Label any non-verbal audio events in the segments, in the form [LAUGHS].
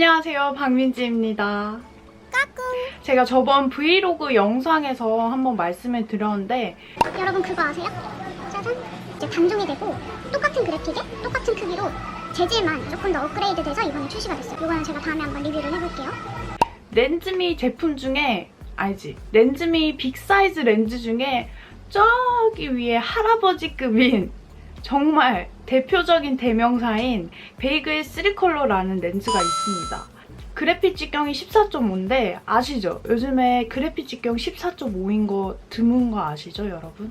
안녕하세요 박민지입니다. 제가 저번 브이로그 영상에서 한번 말씀을 드렸는데 여러분 그거 아세요? 짜잔 이제 단종이 되고 똑같은 그래픽에 똑같은 크기로 재질만 조금 더 업그레이드 돼서 이번에 출시가 됐어요 이거는 제가 다음에 한번 리뷰를 해볼게요 렌즈미 제품 중에 알지? 렌즈미 빅사이즈 렌즈 중에 저기 위에 할아버지급인 정말 대표적인 대명사인 베이글 3컬러라는 렌즈가 있습니다. 그래픽 직경이 14.5인데 아시죠? 요즘에 그래픽 직경 14.5인 거 드문 거 아시죠, 여러분?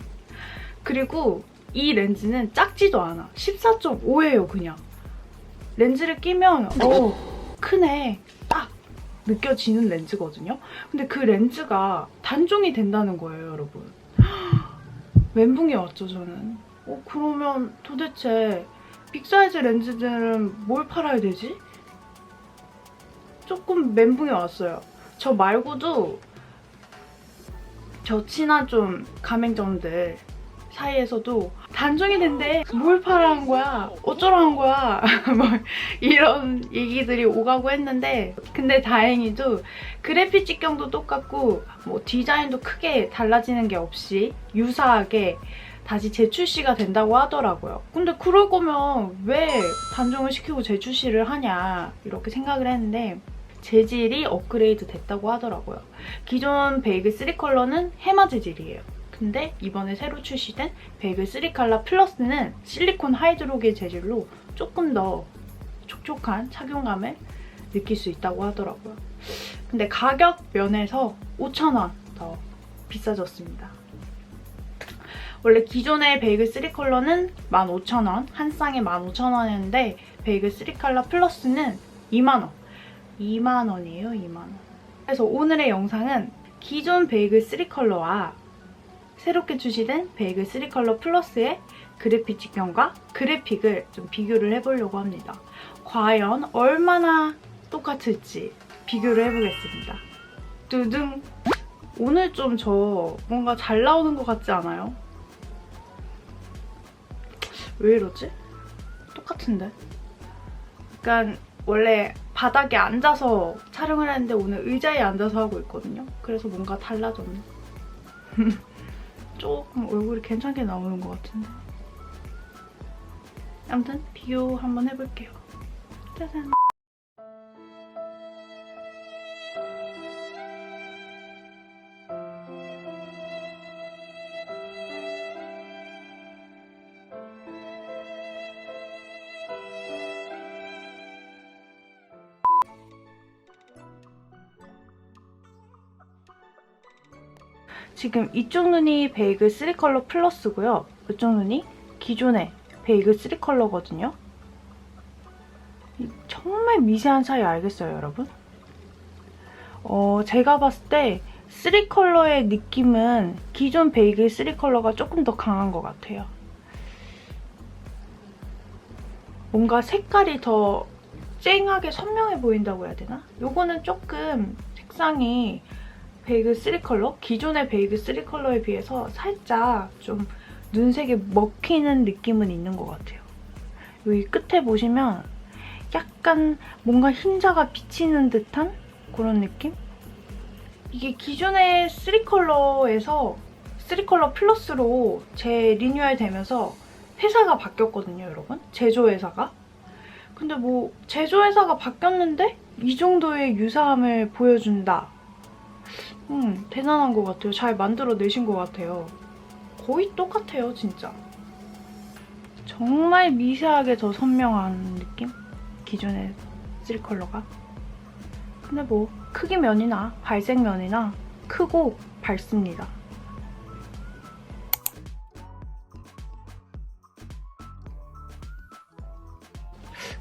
그리고 이 렌즈는 작지도 않아. 14.5예요, 그냥. 렌즈를 끼면 어 크네. 딱 느껴지는 렌즈거든요. 근데 그 렌즈가 단종이 된다는 거예요, 여러분. 멘붕이 왔죠, 저는. 어, 그러면 도대체 빅사이즈 렌즈들은 뭘 팔아야 되지? 조금 멘붕이 왔어요. 저 말고도 저 친한 좀 가맹점들 사이에서도 단종이 된대. 뭘 팔아한 거야? 어쩌라는 거야? [LAUGHS] 뭐 이런 얘기들이 오가고 했는데 근데 다행히도 그래픽 직경도 똑같고 뭐 디자인도 크게 달라지는 게 없이 유사하게 다시 재출시가 된다고 하더라고요. 근데 그럴 거면 왜 단종을 시키고 재출시를 하냐 이렇게 생각을 했는데 재질이 업그레이드 됐다고 하더라고요. 기존 베이글 3 컬러는 해마 재질이에요. 근데 이번에 새로 출시된 베이글 3 컬러 플러스는 실리콘 하이드로겔 재질로 조금 더 촉촉한 착용감을 느낄 수 있다고 하더라고요. 근데 가격 면에서 5,000원 더 비싸졌습니다. 원래 기존의 베이글 3 컬러는 15,000원, 한 쌍에 15,000원이었는데 베이글 3 컬러 플러스는 2만원. 2만원이에요, 2만원. 그래서 오늘의 영상은 기존 베이글 3 컬러와 새롭게 출시된 베이글 3 컬러 플러스의 그래픽 직경과 그래픽을 좀 비교를 해보려고 합니다. 과연 얼마나 똑같을지 비교를 해보겠습니다. 두둥! 오늘 좀 저 뭔가 잘 나오는 것 같지 않아요? 왜 이러지? 똑같은데? 약간 원래 바닥에 앉아서 촬영을 했는데 오늘 의자에 앉아서 하고 있거든요. 그래서 뭔가 달라졌네. [LAUGHS] 조금 얼굴이 괜찮게 나오는 것 같은데. 아무튼 비교 한번 해볼게요. 짜잔. 지금 이쪽 눈이 베이글 3컬러 플러스고요. 이쪽 눈이 기존의 베이글 3컬러거든요. 정말 미세한 차이 알겠어요, 여러분? 어, 제가 봤을 때 3컬러의 느낌은 기존 베이글 3컬러가 조금 더 강한 것 같아요. 뭔가 색깔이 더 쨍하게 선명해 보인다고 해야 되나? 요거는 조금 색상이 베이글 3 컬러? 기존의 베이글 3 컬러에 비해서 살짝 좀 눈색이 먹히는 느낌은 있는 것 같아요. 여기 끝에 보시면 약간 뭔가 흰자가 비치는 듯한 그런 느낌? 이게 기존의 3 컬러에서 3 컬러 플러스로 재리뉴얼 되면서 회사가 바뀌었거든요, 여러분. 제조회사가. 근데 뭐 제조회사가 바뀌었는데 이 정도의 유사함을 보여준다. 음, 대단한 것 같아요. 잘 만들어내신 것 같아요. 거의 똑같아요, 진짜. 정말 미세하게 더 선명한 느낌? 기존의 3컬러가. 근데 뭐 크기 면이나 발색 면이나 크고 밝습니다.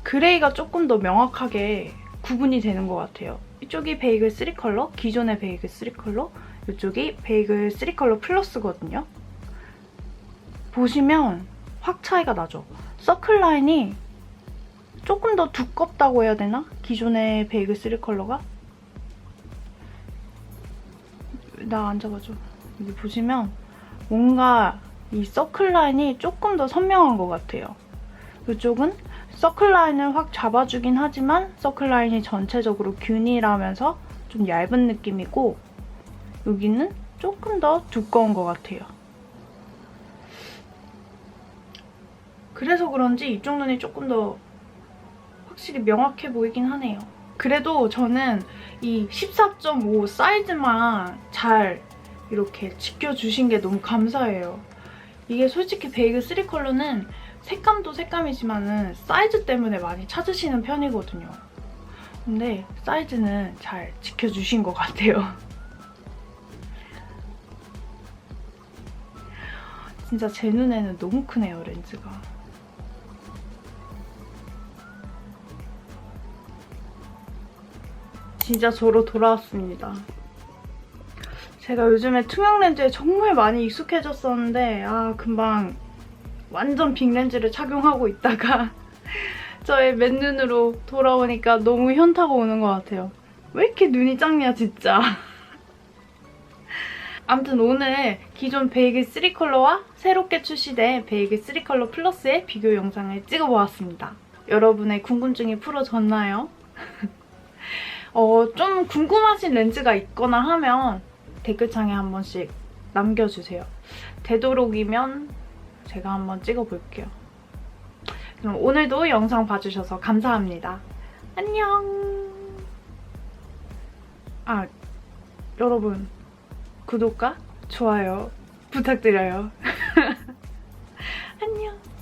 그레이가 조금 더 명확하게 구분이 되는 것 같아요. 이쪽이 베이글 3 컬러, 기존의 베이글 3 컬러, 이쪽이 베이글 3 컬러 플러스거든요. 보시면 확 차이가 나죠. 서클 라인이 조금 더 두껍다고 해야 되나? 기존의 베이글 3 컬러가? 나 앉아봐줘. 여기 보시면 뭔가 이 서클 라인이 조금 더 선명한 것 같아요. 이쪽은 서클 라인을 확 잡아주긴 하지만 서클 라인이 전체적으로 균일하면서 좀 얇은 느낌이고 여기는 조금 더 두꺼운 것 같아요. 그래서 그런지 이쪽 눈이 조금 더 확실히 명확해 보이긴 하네요. 그래도 저는 이 14.5 사이즈만 잘 이렇게 지켜주신 게 너무 감사해요. 이게 솔직히 베이글 3 컬러는 색감도 색감이지만은 사이즈 때문에 많이 찾으시는 편이거든요. 근데 사이즈는 잘 지켜주신 것 같아요. [LAUGHS] 진짜 제 눈에는 너무 크네요, 렌즈가. 진짜 저로 돌아왔습니다. 제가 요즘에 투명 렌즈에 정말 많이 익숙해졌었는데 아 금방 완전 빅 렌즈를 착용하고 있다가 [LAUGHS] 저의 맨눈으로 돌아오니까 너무 현타가 오는 것 같아요. 왜 이렇게 눈이 작냐 진짜. [LAUGHS] 아무튼 오늘 기존 베이글 3 컬러와 새롭게 출시된 베이글 3 컬러 플러스의 비교 영상을 찍어보았습니다. 여러분의 궁금증이 풀어졌나요? [LAUGHS] 어, 좀 궁금하신 렌즈가 있거나 하면 댓글창에 한 번씩 남겨주세요. 되도록이면 제가 한번 찍어볼게요. 그럼 오늘도 영상 봐주셔서 감사합니다. 안녕! 아, 여러분, 구독과 좋아요 부탁드려요. [LAUGHS] 안녕!